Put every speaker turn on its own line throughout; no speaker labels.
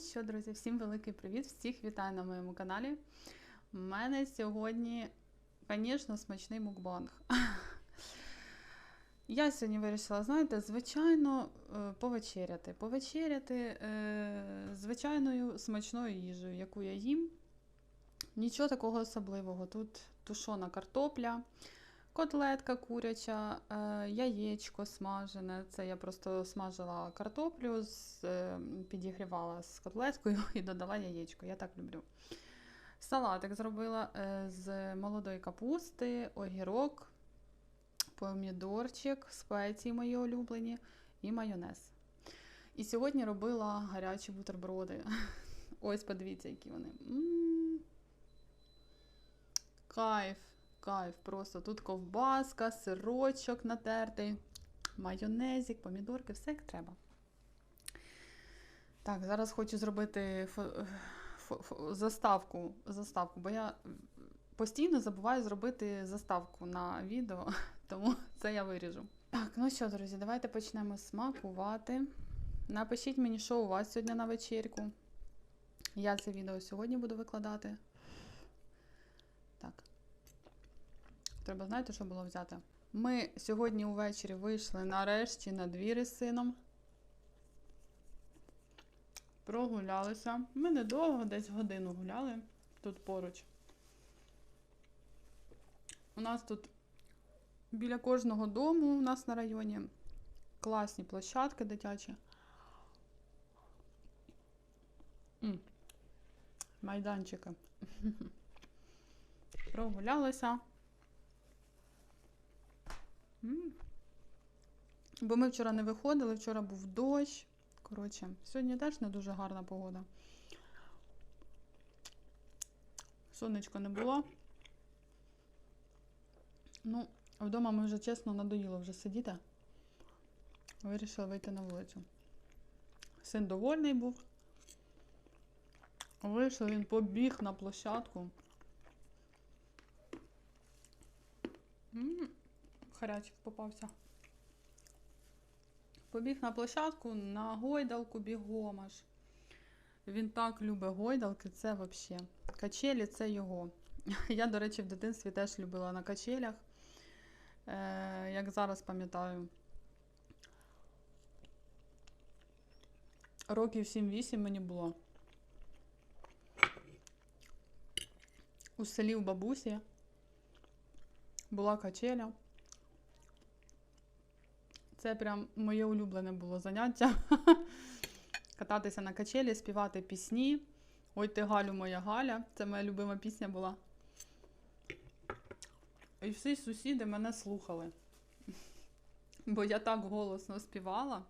що, друзі, всім великий привіт! Всіх вітаю на моєму каналі. У мене сьогодні, звісно, смачний мукбанг. Я сьогодні вирішила, знаєте, звичайно, е, повечеряти. Повечеряти е, звичайною смачною їжею, яку я їм. Нічого такого особливого. Тут тушона картопля, котлетка куряча, е, яєчко смажене. Це я просто смажила картоплю, е, підігрівала з котлеткою і додала яєчко. Я так люблю. Салатик зробила е, з молодої капусти, огірок, помідорчик, спеції мої улюблені і майонез. І сьогодні робила гарячі бутерброди. Ось подивіться, які вони. М. Кайф, кайф. Просто тут ковбаска, сирочок натертий, майонезик, помідорки, все як треба. Так, зараз хочу зробити фо- фо- фо- заставку, заставку, бо я постійно забуваю зробити заставку на відео, тому це я виріжу. Так, ну що, друзі, давайте почнемо смакувати. Напишіть мені, що у вас сьогодні на вечірку. Я це відео сьогодні буду викладати. Так. Треба, знаєте, що було взяти? Ми сьогодні увечері вийшли нарешті на двір із сином. Прогулялися. Ми недовго, десь годину гуляли тут поруч. У нас тут біля кожного дому у нас на районі класні площадки дитячі. Майданчики. Прогулялися. М. Бо ми вчора не виходили, вчора був дощ. Коротше, сьогодні теж не дуже гарна погода. Сонечка не було. Ну, вдома ми вже чесно надоїло вже сидіти. Вирішила вийти на вулицю. Син довольний був. Вийшов, він побіг на площадку. М, Харячик попався. Побіг на площадку, на гойдалку бігом аж. Він так любить гойдалки, це взагалі. Качелі це його. Я, до речі, в дитинстві теж любила на качелях. Е, як зараз пам'ятаю. Років 7-8 мені було. У селі у бабусі була качеля. Це прям моє улюблене було заняття. Кататися на качелі, співати пісні. Ой ти Галю, моя Галя. Це моя любима пісня була. І всі сусіди мене слухали. Бо я так голосно співала.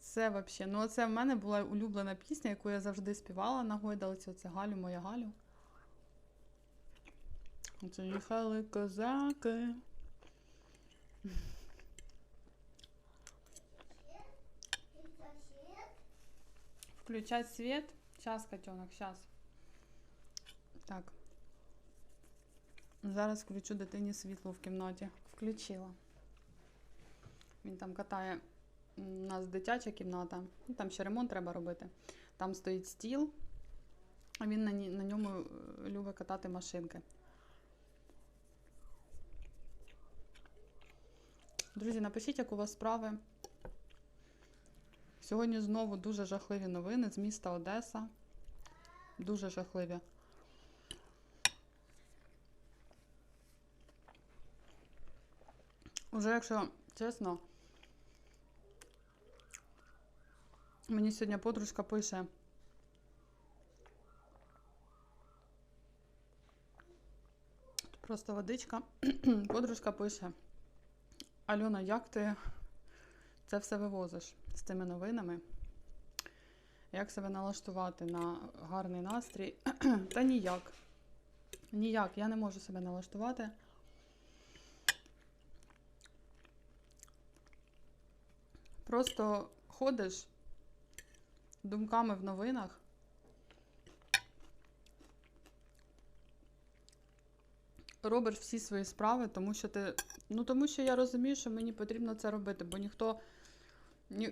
Це взагалі. Ну, це в мене була улюблена пісня, яку я завжди співала на гойдалці. Це Галю, моя Галю. Це їхали козаки. Включать свет. Сейчас, котенок, сейчас. Так. Зараз включу дитині світло в кімнаті. Включила. Він там катає. У нас дитяча кімната. Ну, Там ще ремонт треба робити. Там стоїть стіл, а він на, на ньому е, любить катати машинки. Друзі, напишіть, як у вас справи. Сьогодні знову дуже жахливі новини з міста Одеса. Дуже жахливі. Уже, якщо чесно, мені сьогодні подружка пише. Просто водичка. Подружка пише. Альона, як ти це все вивозиш з цими новинами? Як себе налаштувати на гарний настрій? Та ніяк. Ніяк, я не можу себе налаштувати. Просто ходиш думками в новинах. Робиш всі свої справи, тому що ти. Ну, тому що я розумію, що мені потрібно це робити, бо ніхто Ні,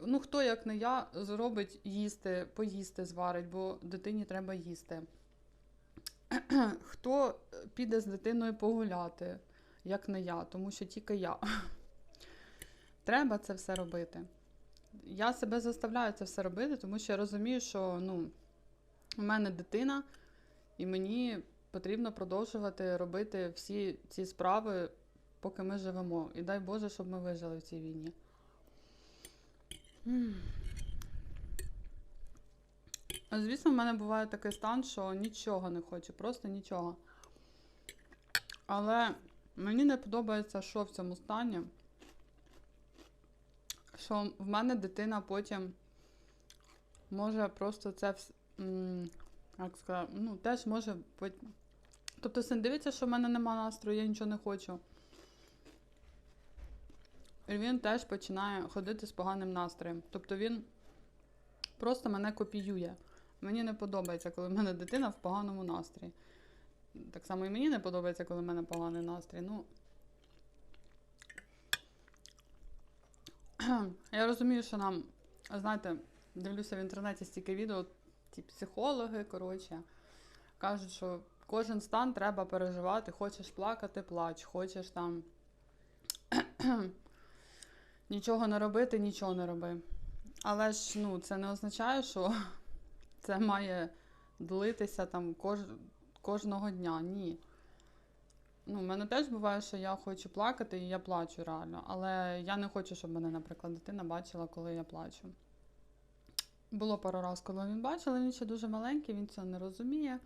ну хто, як не я, зробить їсти, поїсти зварить, бо дитині треба їсти. Хто піде з дитиною погуляти, як не я, тому що тільки я. Треба це все робити. Я себе заставляю це все робити, тому що я розумію, що ну, у мене дитина, і мені потрібно продовжувати робити всі ці справи, поки ми живемо. І дай Боже, щоб ми вижили в цій війні. Звісно, в мене буває такий стан, що нічого не хочу, просто нічого. Але мені не подобається, що в цьому стані. Що в мене дитина потім може просто це вс- м, як сказати, ну, теж може пот- Тобто син дивиться, що в мене нема настрою, я нічого не хочу. Він теж починає ходити з поганим настроєм. Тобто він просто мене копіює. Мені не подобається, коли в мене дитина в поганому настрої. Так само і мені не подобається, коли в мене поганий настрій. Ну, я розумію, що нам, знаєте, дивлюся в інтернеті стільки відео, ті психологи, коротше, кажуть, що кожен стан треба переживати. Хочеш плакати, плач, хочеш там нічого не робити, нічого не роби. Але ж ну, це не означає, що це має длитися там кож... кожного дня. Ні. Ну, в мене теж буває, що я хочу плакати, і я плачу реально. Але я не хочу, щоб мене, наприклад, дитина бачила, коли я плачу. Було пару разів, коли він бачив, але він ще дуже маленький, він цього не розуміє.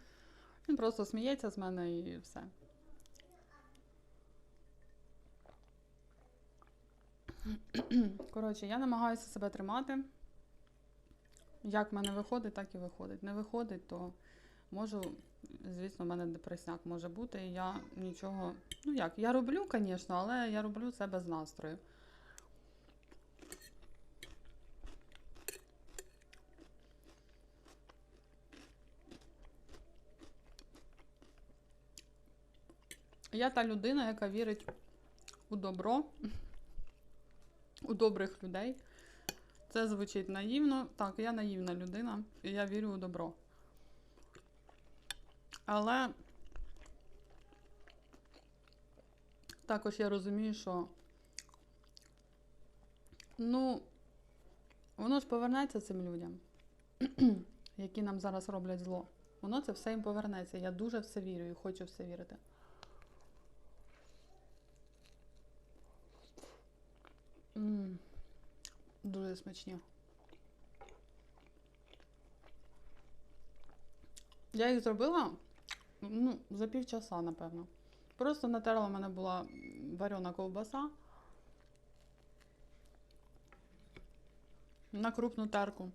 Він просто сміється з мене і все. Коротше, я намагаюся себе тримати. Як в мене виходить, так і виходить. Не виходить, то можу, звісно, в мене депресняк може бути, і я нічого. Ну як, я роблю, звісно, але я роблю це без настрою. Я та людина, яка вірить у добро, у добрих людей. Це звучить наївно. Так, я наївна людина, і я вірю у добро. Але також я розумію, що ну, воно ж повернеться цим людям, які нам зараз роблять зло. Воно це все їм повернеться. Я дуже в це вірю і хочу в це вірити. М, Дуже смачні. Я їх зробила ну, за півчаса, напевно. Просто натерла в мене була варена ковбаса на крупну терку.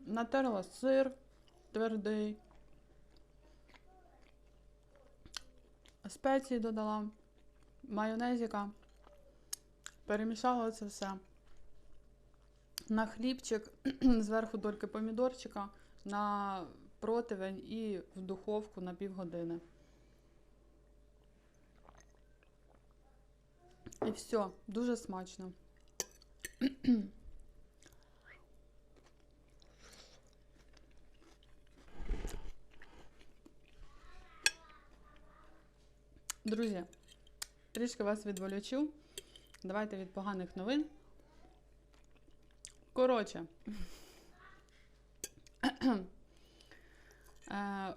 Натерла сир твердий. Спеції додала, майонезика. Перемішала це все. На хлібчик, зверху дольки помідорчика, на противень і в духовку на півгодини. І все, дуже смачно. Друзі, трішки вас відволічу. Давайте від поганих новин. Коротше, е,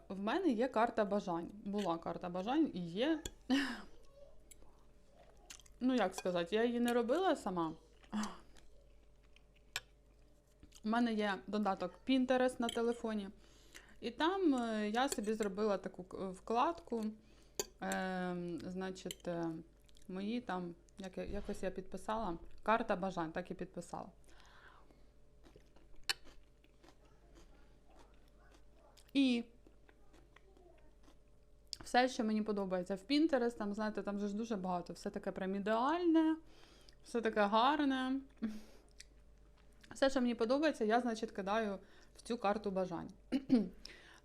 в мене є карта бажань. Була карта бажань і є. Ну, як сказати, я її не робила сама. У мене є додаток Pinterest на телефоні. І там е, я собі зробила таку вкладку. Е, значить, мої там, як, якось я підписала, карта бажань, так і підписала. І все, що мені подобається в Pinterest, там, знаєте, там же ж дуже багато, все таке прям ідеальне, все таке гарне. Все, що мені подобається, я, значить, кидаю в цю карту бажань.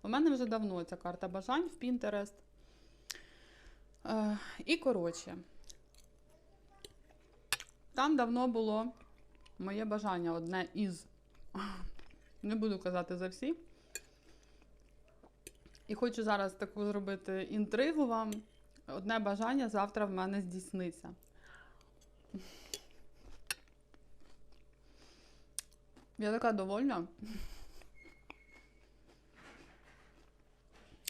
У мене вже давно ця карта бажань в. Е, і коротше, там давно було моє бажання одне із. Не буду казати за всі. І хочу зараз таку зробити інтригу вам. Одне бажання завтра в мене здійсниться. Я така довольна.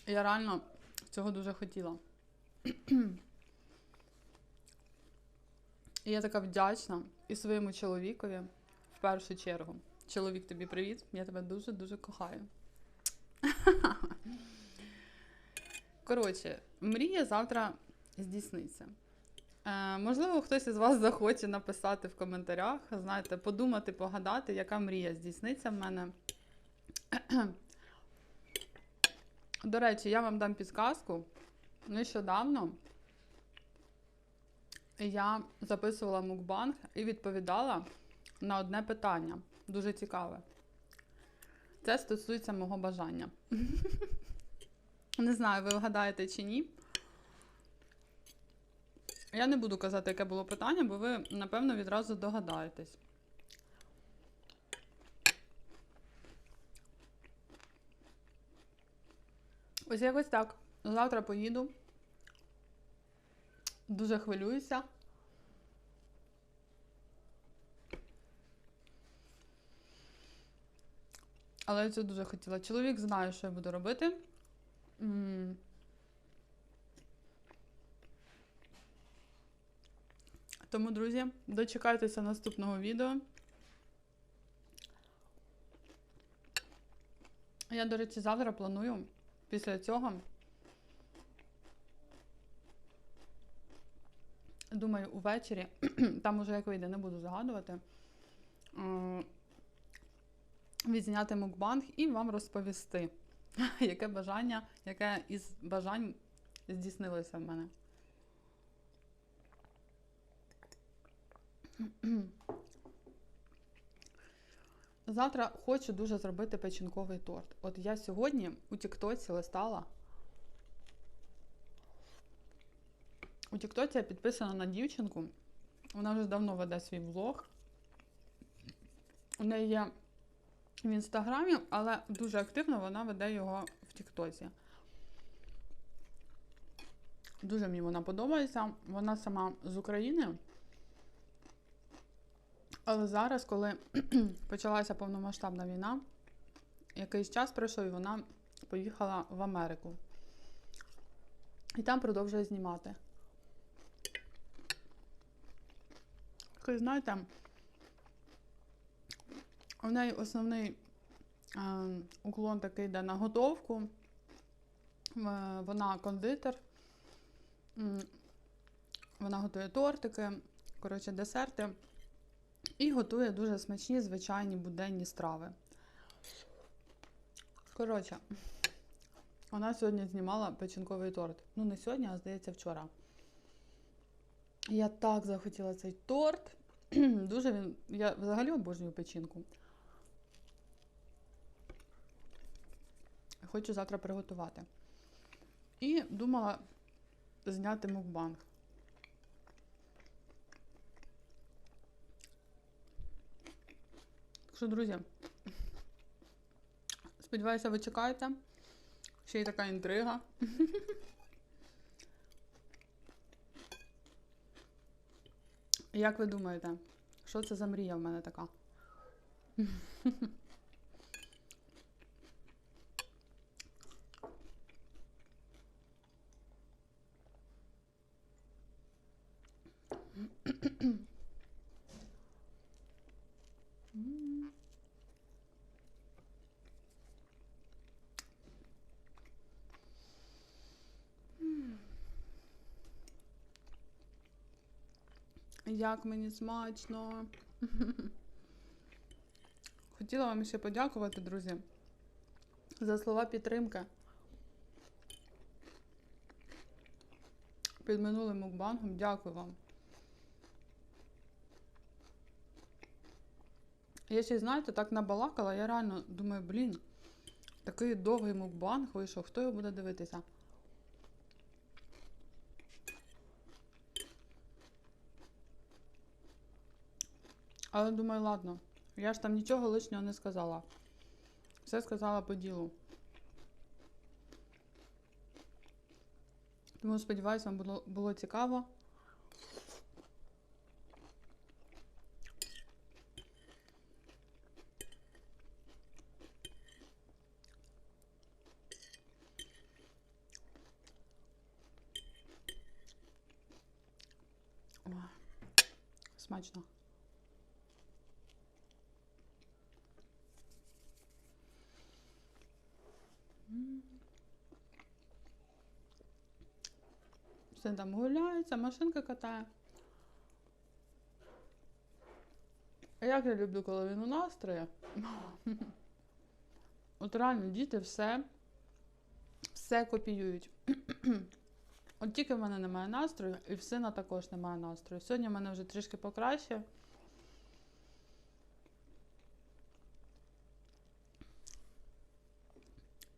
Я реально цього дуже хотіла. І я така вдячна і своєму чоловікові в першу чергу. Чоловік, тобі привіт. Я тебе дуже-дуже кохаю. Коротше, мрія завтра здійсниться. Е, можливо, хтось із вас захоче написати в коментарях, знаєте, подумати, погадати, яка мрія здійсниться в мене. До речі, я вам дам підказку. Нещодавно я записувала мукбанг і відповідала на одне питання. Дуже цікаве. Це стосується мого бажання. Не знаю, ви вгадаєте чи ні. Я не буду казати, яке було питання, бо ви, напевно, відразу догадаєтесь. Ось якось так. Завтра поїду. Дуже хвилююся. Але я це дуже хотіла. Чоловік знає, що я буду робити. Тому, друзі, дочекайтеся наступного відео. Я, до речі, завтра планую після цього. Думаю, увечері, там уже як вийде, не буду загадувати. Відзняти мукбанг і вам розповісти, яке бажання, яке із бажань здійснилося в мене. Завтра хочу дуже зробити печінковий торт. От я сьогодні у Тіктоці листала. У Тіктоці я підписана на дівчинку. Вона вже давно веде свій влог. У неї є в інстаграмі, але дуже активно вона веде його в Тіктоці. Дуже мені вона подобається. Вона сама з України. Але зараз, коли почалася повномасштабна війна, якийсь час пройшов, і вона поїхала в Америку. І там продовжує знімати. Ви знаєте, у неї основний е, уклон такий йде на готовку. Вона кондитер. Вона готує тортики, коротше, десерти. І готує дуже смачні, звичайні буденні страви. Коротше, вона сьогодні знімала печінковий торт. Ну, не сьогодні, а здається, вчора. Я так захотіла цей торт. Дуже він. Я взагалі обожнюю печінку. Хочу завтра приготувати. І думала зняти мукбанг. Так що, друзі, сподіваюся, ви чекаєте. Ще й така інтрига. Як ви думаєте, що це за мрія в мене така? М. Як мені смачно. Хотіла вам ще подякувати, друзі, за слова підтримки. Під минулим мукбангом. Дякую вам. Я ще, знаєте, так набалакала, я реально думаю, блін, такий довгий мукбанг вийшов, хто його буде дивитися? Але думаю, ладно. Я ж там нічого лишнього не сказала. Все сказала по ділу. Тому сподіваюся, вам було, було цікаво. Ой, Смачно. М. Все там гуляється, машинка катає. А як я люблю, коли він у настрої. От реально діти все, все копіюють. От тільки в мене немає настрою, і в сина також немає настрою. Сьогодні в мене вже трішки покраще.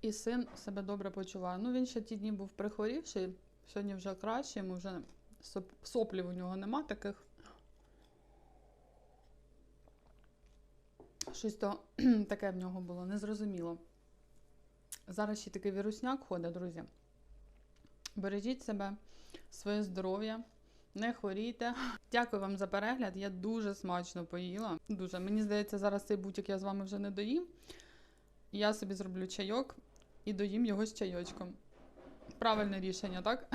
І син себе добре почуває. Ну, він ще ті дні був прихворівший, сьогодні вже краще, йому вже соплів у нього нема таких. Щось то таке в нього було, незрозуміло. Зараз ще такий вірусняк ходить, друзі. Бережіть себе, своє здоров'я, не хворійте. Дякую вам за перегляд. Я дуже смачно поїла. Дуже. Мені здається, зараз цей бутик я з вами вже не доїм. Я собі зроблю чайок і доїм його з чайочком. Правильне рішення, так?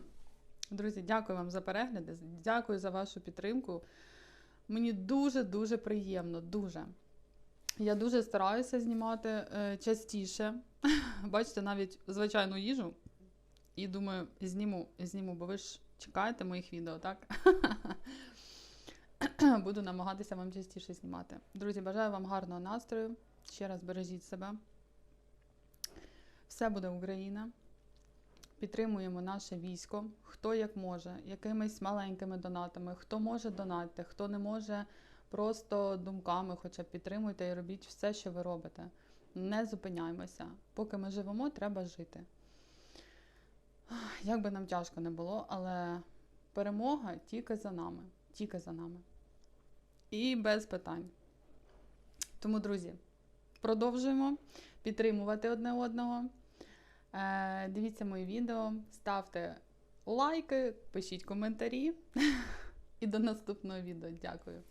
Друзі, дякую вам за перегляди. Дякую за вашу підтримку. Мені дуже-дуже приємно, дуже. Я дуже стараюся знімати е, частіше. Бачите, навіть звичайну їжу. І думаю, зніму, зніму, бо ви ж чекаєте моїх відео, так? Буду намагатися вам частіше знімати. Друзі, бажаю вам гарного настрою. Ще раз бережіть себе. Все буде Україна. Підтримуємо наше військо. Хто як може, якимись маленькими донатами, хто може донатьте, хто не може, просто думками, хоча б підтримуйте і робіть все, що ви робите. Не зупиняймося. Поки ми живемо, треба жити. Як би нам тяжко не було, але перемога тільки за нами. Тільки за нами. І без питань. Тому, друзі, продовжуємо підтримувати одне одного. Е, Дивіться мої відео, ставте лайки, пишіть коментарі. І до наступного відео. Дякую.